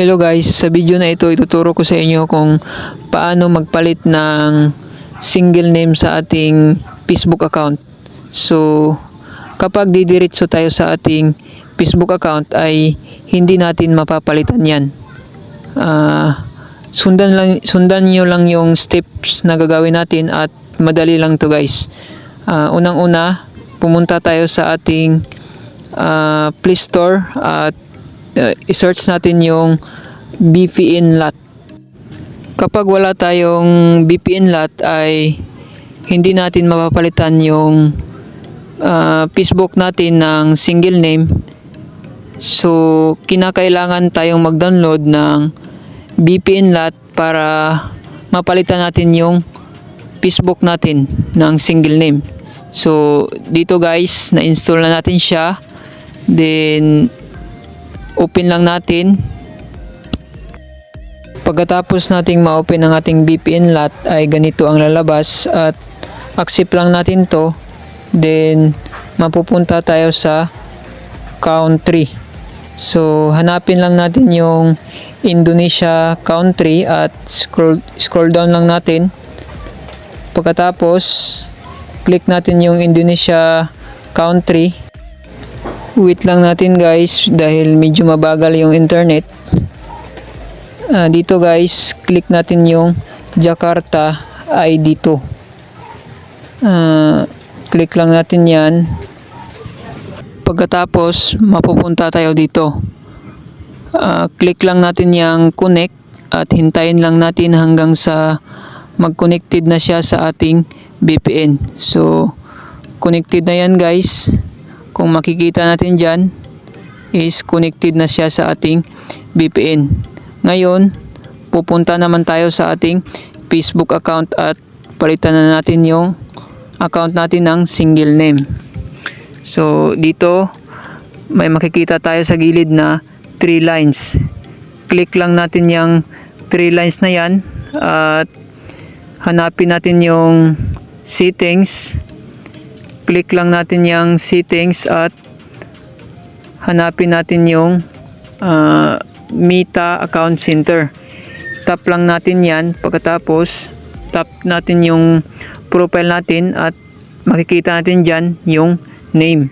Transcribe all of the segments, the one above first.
Hello guys, sa video na ito ituturo ko sa inyo kung paano magpalit ng single name sa ating Facebook account. So, kapag didiretso tayo sa ating Facebook account ay hindi natin mapapalitan yan. Ah, sundan lang sundan niyo lang yung steps na gagawin natin at madali lang to guys. Ah, unang-una, pumunta tayo sa ating ah, Play Store at uh, i-search natin yung VPN lot. Kapag wala tayong VPN lot ay hindi natin mapapalitan yung uh, Facebook natin ng single name. So, kinakailangan tayong mag-download ng VPN lot para mapalitan natin yung Facebook natin ng single name. So, dito guys, na-install na natin siya. Then, open lang natin. Pagkatapos nating ma-open ang ating VPN lot ay ganito ang lalabas at accept lang natin to. Then, mapupunta tayo sa country. So, hanapin lang natin yung Indonesia country at scroll, scroll down lang natin. Pagkatapos, click natin yung Indonesia country. Wait lang natin guys dahil medyo mabagal yung internet. Ah, dito guys, click natin yung Jakarta ay dito. Ah, click lang natin yan. Pagkatapos, mapupunta tayo dito. Ah, click lang natin yung connect at hintayin lang natin hanggang sa mag-connected na siya sa ating VPN. So, connected na yan guys. Kung makikita natin dyan, is connected na siya sa ating VPN. Ngayon, pupunta naman tayo sa ating Facebook account at palitan na natin yung account natin ng single name. So, dito, may makikita tayo sa gilid na 3 lines. Click lang natin yung 3 lines na yan at hanapin natin yung settings. Click lang natin yung settings at hanapin natin yung ah, Meta Account Center. Tap lang natin yan. Pagkatapos, tap natin yung profile natin at makikita natin dyan yung name.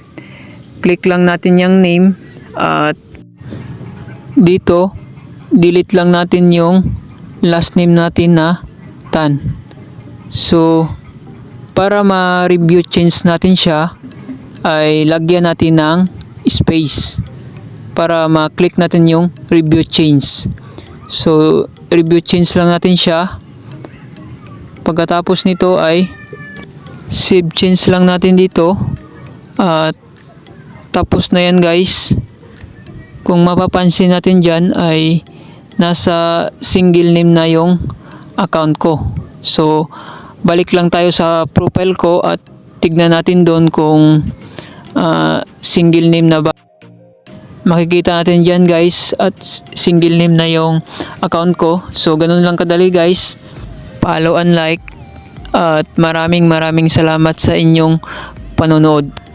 Click lang natin yung name at dito, delete lang natin yung last name natin na Tan. So, para ma-review change natin siya, ay lagyan natin ng space para ma-click natin yung review change. So, review change lang natin siya. Pagkatapos nito ay save change lang natin dito. At tapos na yan guys. Kung mapapansin natin dyan ay nasa single name na yung account ko. So, balik lang tayo sa profile ko at tignan natin doon kung ah, single name na ba. Makikita natin dyan guys at single name na yung account ko. So, ganun lang kadali guys. Follow and like. At maraming maraming salamat sa inyong panonood.